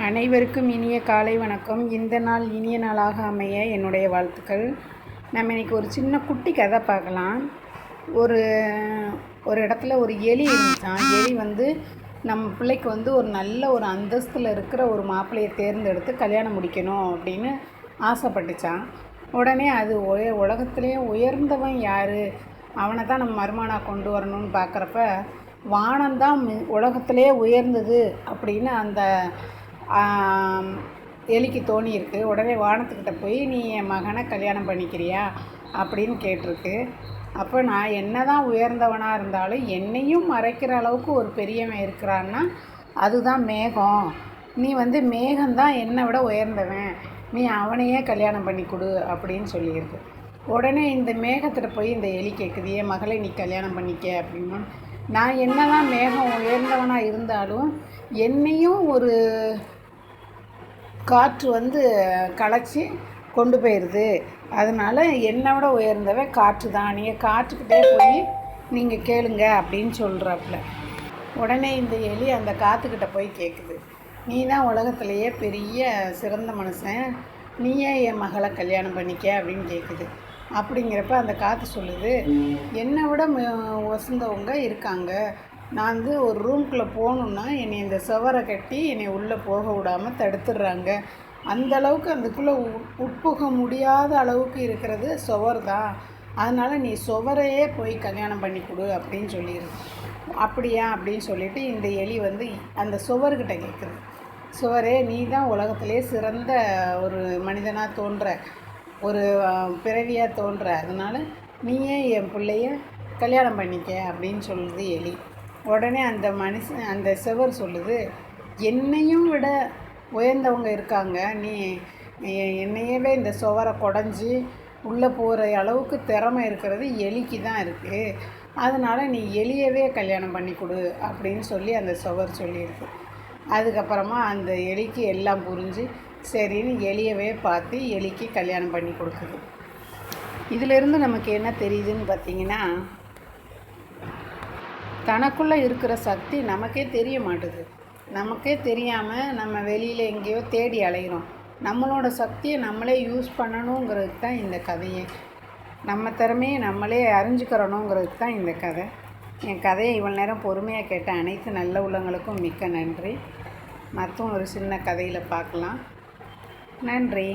அனைவருக்கும் இனிய காலை வணக்கம். இந்த நாள் இனிய நாளாக அமைய என்னுடைய வாழ்த்துக்கள். நம்ம இன்னைக்கு ஒரு சின்ன குட்டி கதை பார்க்கலாம். ஒரு ஒரு இடத்துல ஒரு எலி இருந்துச்சான் எலி வந்து நம்ம பிள்ளைக்கு வந்து ஒரு நல்ல ஒரு அந்தஸ்தில் இருக்கிற ஒரு மாப்பிள்ளையை தேர்ந்தெடுத்து கல்யாணம் முடிக்கணும் அப்படின்னு ஆசைப்பட்டுச்சான் உடனே அது உய உலகத்துலேயே உயர்ந்தவன் யார்? அவனை தான் நம்ம மருமனாக கொண்டு வரணும்னு பார்க்குறப்ப வானம்தான் மி- உலகத்திலே உயர்ந்தது அப்படின்னு அந்த எலிக்கு தோணியிருக்கு உடனே வானத்துக்கிட்ட போய் நீ என் மகனை கல்யாணம் பண்ணிக்கிறியா? அப்படின்னு கேட்டிருக்கு. அப்போ நான் என்ன தான் உயர்ந்தவனாக இருந்தாலும் என்னையும் மறைக்கிற அளவுக்கு ஒரு பெரியவன் இருக்கிறான்னா அதுதான் மேகம். நீ வந்து மேகம்தான் என்னை விட உயர்ந்தவன். நீ அவனையே கல்யாணம் பண்ணி கொடு அப்படின்னு சொல்லியிருக்கு. உடனே இந்த மேகத்திட்ட போய் இந்த எலி கேட்குது என் மகளை நீ கல்யாணம் பண்ணிக்க? அப்படின்னு. நான் என்னதான் மேகம் உயர்ந்தவனாக இருந்தாலும் என்னையும் ஒரு காற்று வந்து கலைச்சி கொண்டு போயிடுது அதனால் என்னை விட உயர்ந்தவன் காற்று தான். நீங்கள் காற்றுக்கிட்டே போய் நீங்கள் கேளுங்க அப்படின்னு சொல்கிறாப்புல உடனே இந்த எலி அந்த காற்றுக்கிட்ட போய் கேட்குது நீ தான் உலகத்துலேயே பெரிய சிறந்த மனுஷன். நீயே என் மகளை கல்யாணம் பண்ணிக்க அப்படின்னு கேட்குது அப்படிங்கிறப்ப அந்த காற்று சொல்லுது என்னை விட வசந்தவங்க இருக்காங்க. நான் வந்து ஒரு ரூம்குள்ளே போகணுன்னா என்னை இந்த சுவரை கட்டி என்னை உள்ளே போக விடாமல் தடுத்துடுறாங்க. அந்த அளவுக்கு அதுக்குள்ளே உட்- உட்புக முடியாத அளவுக்கு இருக்கிறது சுவர் தான். அதனால் நீ சுவரையே போய் கல்யாணம் பண்ணி கொடு அப்படின்னு சொல்லிடுது அப்படியா அப்படின்னு சொல்லிட்டு இந்த எலி வந்து அந்த சுவர்கிட்ட கேட்குது சுவரே நீ தான் உலகத்திலே சிறந்த ஒரு மனிதனாக தோன்ற ஒரு பிறவியாக தோன்ற. அதனால் நீயே என் பிள்ளைய கல்யாணம் பண்ணிக்க அப்படின்னு சொல்லுது எலி. உடனே அந்த மனுஷன் அந்த சுவர் சொல்லுது என்னையும் விட உயர்ந்தவங்க இருக்காங்க. நீ எ- என்னையவே இந்த சுவரை குடஞ்சி உள்ளே போகிற அளவுக்கு திறமை இருக்கிறது எலிக்கு தான் இருக்குது அதனால் நீ எலியவே கல்யாணம் பண்ணி கொடு அப்படின்னு சொல்லி அந்த சுவர் சொல்லியிருக்கு. அதுக்கப்புறமா அந்த எலிக்கு எல்லாம் புரிஞ்சு சரின்னு எலியவே பார்த்து எலிக்கு கல்யாணம் பண்ணி கொடுக்குது. இதிலிருந்து நமக்கு என்ன தெரியுதுன்னு பார்த்தீங்கன்னா தனக்குள்ளே இருக்கிற சக்தி நமக்கே தெரிய மாட்டுது. நமக்கே தெரியாமல் நம்ம வெளியில் எங்கேயோ தேடி அலைகிறோம் நம்மளோட சக்தியை நம்மளே யூஸ் பண்ணணுங்கிறதுக்கு தான் இந்த கதையே. நம்ம திறமையை நம்மளே அறிஞ்சுக்கிறணுங்கிறதுக்கு தான் இந்த கதை. என் கதையை இவ்வளோ நேரம் பொறுமையாக கேட்ட அனைத்து நல்ல உள்ளங்களுக்கும் மிக்க நன்றி. மற்றும் ஒரு சின்ன கதையில் பார்க்கலாம். நன்றி.